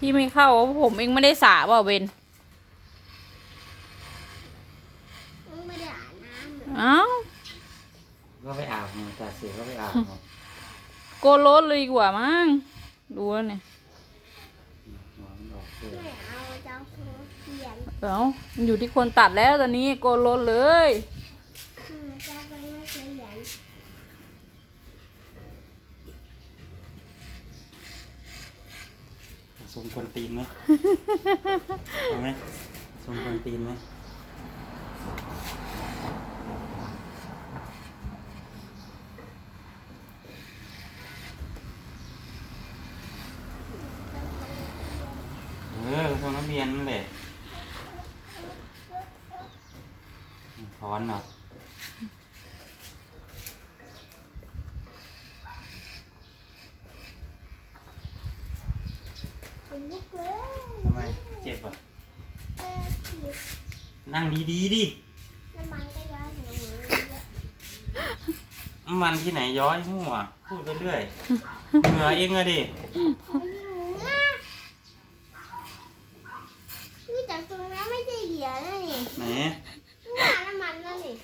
พี่ไม่เข้าเพราะผมเองไม่ได้สระเปล่าเบนไม่ได้อาบน้ำเลยเอ้าก็ไปอาบมาแต่เสียก็ไปอาบมาโกนรถเลยดีกว่ามั้งดูแล้วเนี่ยหัวมันออกเลยไม่เอาเจ้าโซเขียนเอ้ามันอยู่ที่คนตัดแล้วตอนนี้โกนรถเลย อืมเจ้าไปไม่เขียน ทรงคนตีนไหมเอาไหมทรงคนตีนไหมเออทรงนักเรียนนั่นแหละถอนเนลูกเลย ทำไม เจ็บอะเออขีดนั่งดีๆดิ น้ำมันก็ย้อยหัวหนูเลยน้ำมันที่ไหนย้อยหัวพูดไปเรื่อย เหงื่อเองอะดิ นี่แต่ตรงนั้นไม่ใช่เหรียญนะนี่ไหนนี่หาน้ำมันนั่นนี่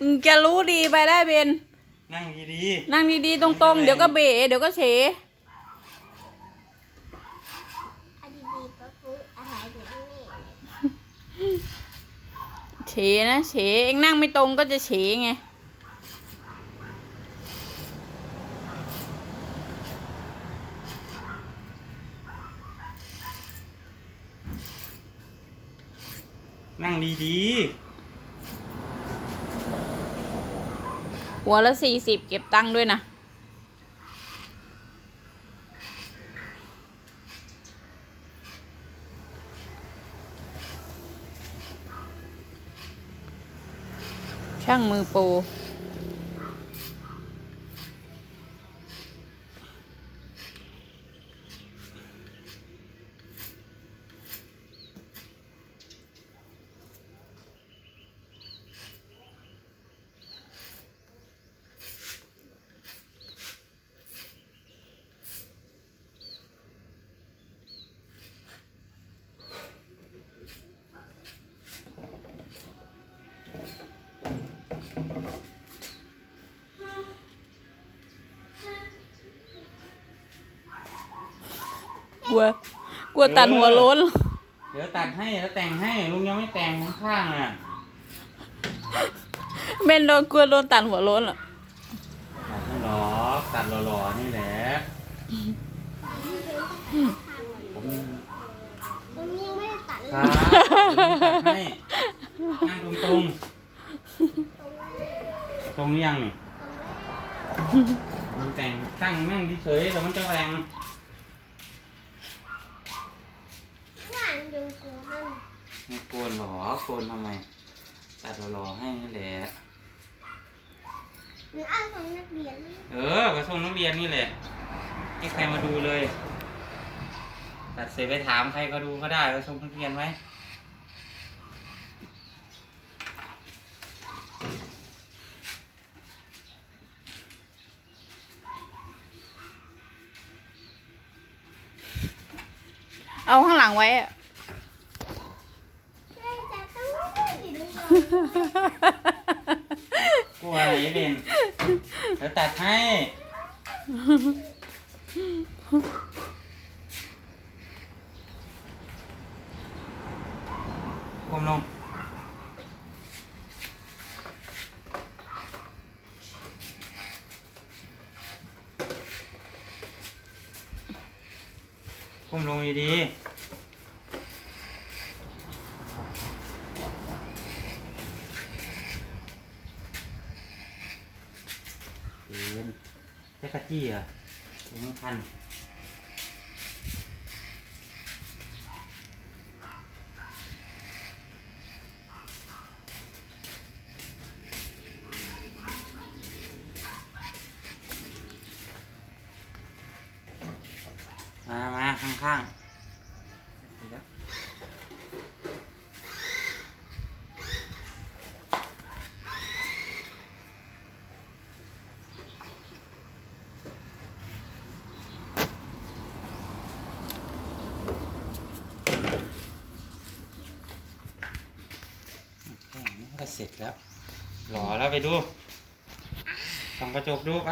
มึงจะรู้ดีไปได้เบน นั่งดีนั่งดีๆตรงๆ เดี๋ยวก็เบ๋เดี๋ยวก็เฉอันดีๆก็คืออาหารอยู่ที่นี่เฉนะเฉเองนั่งไม่ตรงก็จะเฉไงๆ นั่งดี หัวละสี่สิบเก็บตังค์ด้วยนะ ช่างมือโปร กลัว กลัวตัดหัวโล้นๆเดี๋ยวตัดให้แล้วแต่งให้ลุงยังไม่แต่งข้างๆอะเบนโดนกลัวโดนตัดหัวโล้นเหรอตัดไม่หรอกตัดหล่อๆนี่แหละผมตรงนี้ยังไม่ได้ตัดเลคยรับตัดให้นั่งตรงๆตรงนี้ยังนี่มันแต่งตั้งนั่งเฉยๆแล้วมันจะแรง ว่านดูกูมัน ไม่โกนหรอโกนทำไมตัดหล่อๆให้นี่แหละ หรือเอาของนักเรียนเออกระทรวงนักเรียนนี่แหละให้ใครมาดูเลย ตัดเสร็จไปถามใครก็ดูก็ได้กระทรวงนักเรียนไหมเอาข้างหลังไว้อะ ใช่แต่ต้องไม่ได้ดู กลัวอะไรเด่นเดี๋ยวตัดให้ ก้มลง ก้มลงดีๆเอ็นแจ๊กะจี้อะถุงพันมามาข้างๆ ก็ เสร็จแล้ว หล่อแล้วไปดูส่องกระจกดูไป